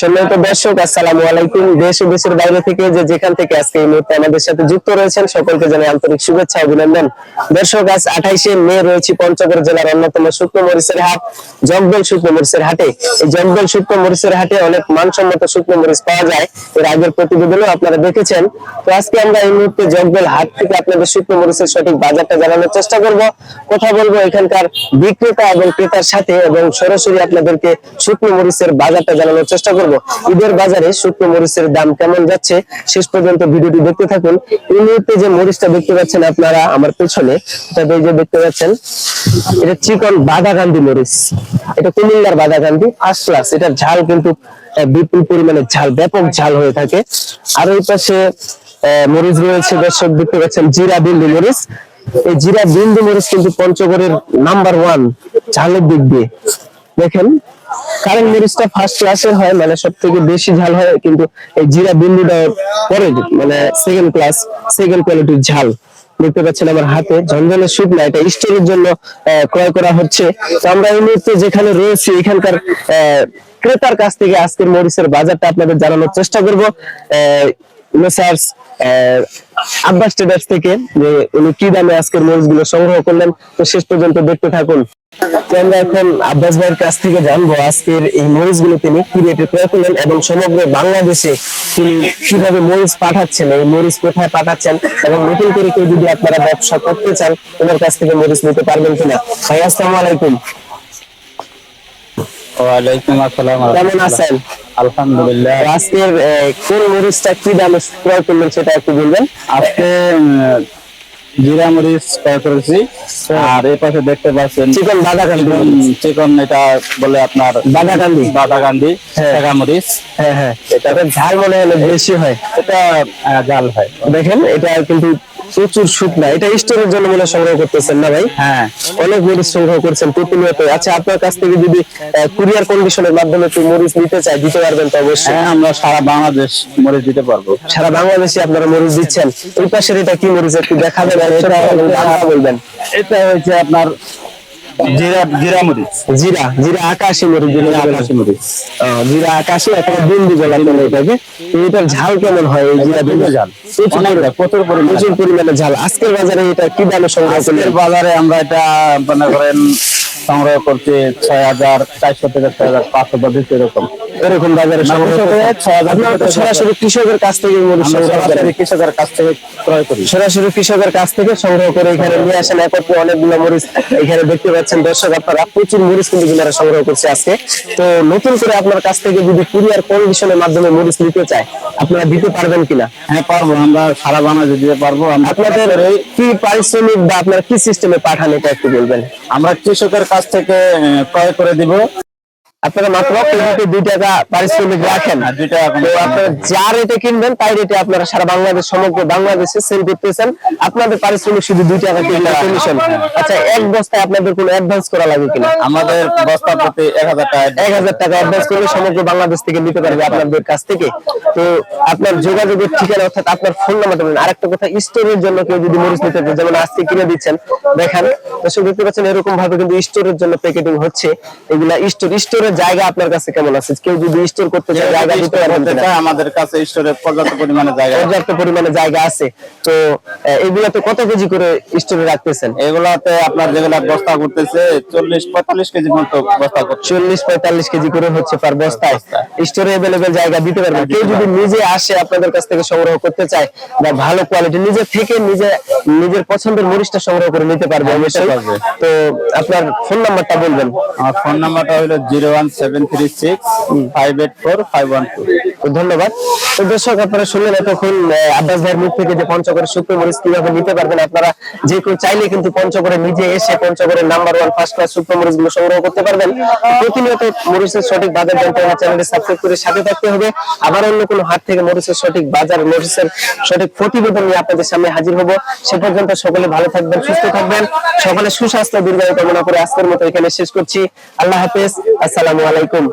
সম্মানিত দর্শক, আসসালামু আলাইকুম। দেশ ও দেশের বাইরে থেকে যে যেখান থেকে আজকে এই মুহূর্তে আমাদের সাথে যুক্ত রয়েছেন, সকলকে জানাই আন্তরিক শুভেচ্ছা অভিনন্দন। দর্শক, আজ আঠাইশে মে রয়েছে পঞ্চগড় জেলার অন্যতম শুকনো মরিচের হাট জগদল শুকনো মরিচের হাটে। এই জগদল শুকনো মরিচের হাটে অনেক মানসম্মত শুকনো মরিচ পাওয়া যায়। এর আগের প্রতিবেদনও আপনারা দেখেছেন। তো আজকে আমরা এই মুহূর্তে জগদল হাট থেকে আপনাদের শুকনো মরিচের সঠিক বাজারটা জানানোর চেষ্টা করব। কথা বলব এখানকার বিক্রেতা এবং ক্রেতার সাথে এবং সরাসরি আপনাদেরকে শুকনো মরিচের বাজারটা জানানোর চেষ্টা করব। ঈদের বাজারে শুকনো মরিচের দাম কেমন যাচ্ছে, শেষ পর্যন্ত ভিডিওটি দেখতে থাকুন। এই মুহূর্তে যে মরিচটা দেখতে পাচ্ছেন আপনারা আমার পেছনে এই যে দেখতে পাচ্ছেন, এটা চিকন বাদাগান্ধি মরিচ। এটা কুমিল্লার বাদাগান্ধি ফার্স্ট ক্লাস এটার ঝাল কিন্তু বিপুল পরিমাণে ঝাল, ব্যাপক ঝাল হয়ে থাকে। আর ওই পাশে মরিচ রয়েছে, দর্শক, দেখতে পাচ্ছেন, জিরা বিন্দু মরিচ। এই জিরা বিন্দু মরিচ কিন্তু পঞ্চগড়ের নাম্বার ওয়ান ঝালের দিক দিয়ে। দেখেন কারণ মরিচটা ফার্স্ট ক্লাসে হয় মানে সব থেকে বেশি ঝাল হয়, কিন্তু এই জিরা বিন্দুটা পরে মানে সেকেন্ড ক্লাস সেকেন্ড কোয়ালিটির ঝাল। দেখতে পাচ্ছেন আমার হাতে ঝনঝনের না, এটা স্টোরের জন্য ক্রয় করা হচ্ছে। তো আমরা এই মুহূর্তে যেখানে রয়েছি, এখানকার ক্রেতার কাছ থেকে আজকের মরিচের বাজারটা আপনাদের জানানোর চেষ্টা করব। মেসার্স আব্বাস ট্রেডার্স থেকে যে উনি কি দামে আজকের মরিচগুলো সংগ্রহ করলেন তো শেষ পর্যন্ত দেখতে থাকুন। আমরা এখন আব্বাস ভাইয়ের কাছ থেকে জানব আজকের এই মরিচগুলো তিনি কি রেটে ক্রয় করলেন এবং সমগ্র বাংলাদেশে তিনি কীভাবে মরিচ পাঠাচ্ছেন এই মরিচ কোথায় পাঠাচ্ছেন এবং নতুন করে কেউ যদি আপনারা ব্যবসা করতে চান ওনার কাছ থেকে মরিচ নিতে পারবেন কিনা? ভাই আসসালামু আলাইকুম। ওয়ালাইকুম আসসালাম। কেমন আছেন? আলহামদুলিল্লাহ। আজকের কোন মরিচটা কি দামে ক্রয় করলেন সেটা একটু বলবেন? আজকে জিরা মরিচ ক্রয় করেছি। আর এই পাশে দেখতে পাচ্ছেন চিকন বাদাকান্দি চিকন চিকন এটা বলে আপনার বাদাকান্দি বাদাকান্দি হ্যাঁ। টাকা মরিচ হ্যাঁ হ্যাঁ। এটা ঝাল মনে হলে বেশি হয়। এটা জাল হয়। দেখেন এটা কিন্তু প্রচুর শুকনা এটা স্টোরের জন্য মনে সংগ্রহ করতেছেন না ভাই? হ্যাঁ। অনেক মরিচ সংগ্রহ করছেন প্রতিনিয়ত। আচ্ছা আপনার কাছ থেকে যদি কুরিয়ার কন্ডিশনের মাধ্যমে একটু মরিচ নিতে চাই দিতে পারবেন তো অবশ্যই। হ্যাঁ আমরা সারা বাংলাদেশ মরিচ দিতে পারব। সারা বাংলাদেশে আপনারা মরিচ দিচ্ছেন। এই পাশের এটা কি মরিচ একটু দেখাবেন আর এটা বলবেন। এটা হচ্ছে আপনার জিরা জিরা মরিচ। জিরা জিরা আকাশি মরিচ জিরা আকাশি মরিচ। জিরা আকাশি অথবা বিন্দু বলা চলে এটাকে এটার ঝাল কেমন হয় এই জিরা বিন্দু ঝাল। প্রচুর পরিমাণে প্রচুর পরিমাণে। ঝাল। আজকের বাজারে এটা কি দামে সংগ্রহ বাজারে আমরা এটা মনে করেন সংগ্রহ করছি ছয় হাজার চারশো থেকে ছয় হাজার পাঁচশো পঁচিশ এরকম। এরকম বাজারে তো সরাসরি কৃষকের কাছ থেকে কৃষকের কাছ থেকে ক্রয় করি। সরাসরি কৃষকের কাছ থেকে সংগ্রহ করে এখানে নিয়ে আসেন। একত্রে অনেকগুলো মরিচ এখানে দেখতে পাচ্ছেন। দর্শক আপনারা প্রচুর মরিচ কিন্তু কিনারা সংগ্রহ করছে আজকে। তো নতুন করে আপনার কাছ থেকে যদি কুরিয়ার কন্ডিশনের মাধ্যমে মরিচ নিতে চায় আপনারা দিতে পারবেন কিনা? হ্যাঁ পারব। আমরা সারা বাংলাদেশে দিতে পারব। আপনাদের কি পারিশ্রমিক বা আপনার কি সিস্টেমে পাঠান এটা একটু বলবেন। আমরা কৃষকের কাছ থেকে ক্রয় করে দিব। আপনারা মাত্র কেজিতে দুই টাকা পারিশ্রমিক রাখেন। আর দুই টাকা তো আপনারা যা রেটে কিনবেন তাই রেটে আপনারা সারা বাংলাদেশ সমগ্র বাংলাদেশে সেল করতেছেন। আপনাদের পারিশ্রমিক শুধু দুই টাকা কেজি কমিশন আচ্ছা এক বস্তায় আপনাদের কোনো অ্যাডভান্স করা লাগে কিনা? আমাদের বস্তা প্রতি এক হাজার টাকা এক হাজার টাকা অ্যাডভান্স করলে সমগ্র বাংলাদেশ থেকে নিতে পারবে আপনাদের কাছ থেকে। তো আপনার যোগাযোগের ঠিকানা অর্থাৎ আপনার ফোন নাম্বারটা বলেন। আরেকটা কথা স্টোরের জন্য কেউ যদি মরিচ নিতে চায়, যেমন আজকে কিনে দিচ্ছেন দেখেন দর্শক দেখতে পাচ্ছেন এরকম ভাবে কিন্তু স্টোরের জন্য প্যাকেটিং হচ্ছে। এগুলা স্টোর স্টোরের জায়গা আপনার কাছে কেমন আছে? কেউ যদি স্টোর করতে চায় জায়গা দিতে পারবেন আমাদের কাছে স্টোরে পর্যাপ্ত পরিমাণে জায়গা পর্যাপ্ত পরিমাণে জায়গা আছে। তো এগুলাতে কত কেজি করে স্টোরে রাখতেছেন? এগুলাতে আপনার যেগুলা বস্তা করতেছে চল্লিশ পঁয়তাল্লিশ কেজি মতো বস্তা কেজি করে হচ্ছে পার বস্তায়। স্টোরে জায়গা দিতে পারবেন। কেউ যদি নিজে আসে আপনাদের কাছ থেকে সংগ্রহ করতে চায় বা ভালো কোয়ালিটি নিজে থেকে নিজে নিজের পছন্দের মরিচটা সংগ্রহ করে নিতে পারবে অবশ্যই তো আপনার ফোন নাম্বারটা বলবেন। আমার ফোন নাম্বারটা হলো zero one seven three six five eight four five one two ধন্যবাদ। নিতে পারবেন যে চাইলে কিন্তু পঞ্চগড়ে নিজে পঞ্চগড়ের নাম্বার ওয়ান সংগ্রহ করতে পারবেন। সাথে থাকতে হবে। আবার অন্য কোনো হাট থেকে মরিচের সঠিক বাজার, মরিচের সঠিক প্রতিবেদন নিয়ে আপনাদের সামনে হাজির হব। সে পর্যন্ত সকলে ভালো থাকবেন, সুস্থ থাকবেন। সকলে সুস্বাস্থ্য, দীর্ঘায়ু কামনা করে আজকের মতো এখানে শেষ করছি। আল্লাহ হাফেজ, আসসালামু আলাইকুম।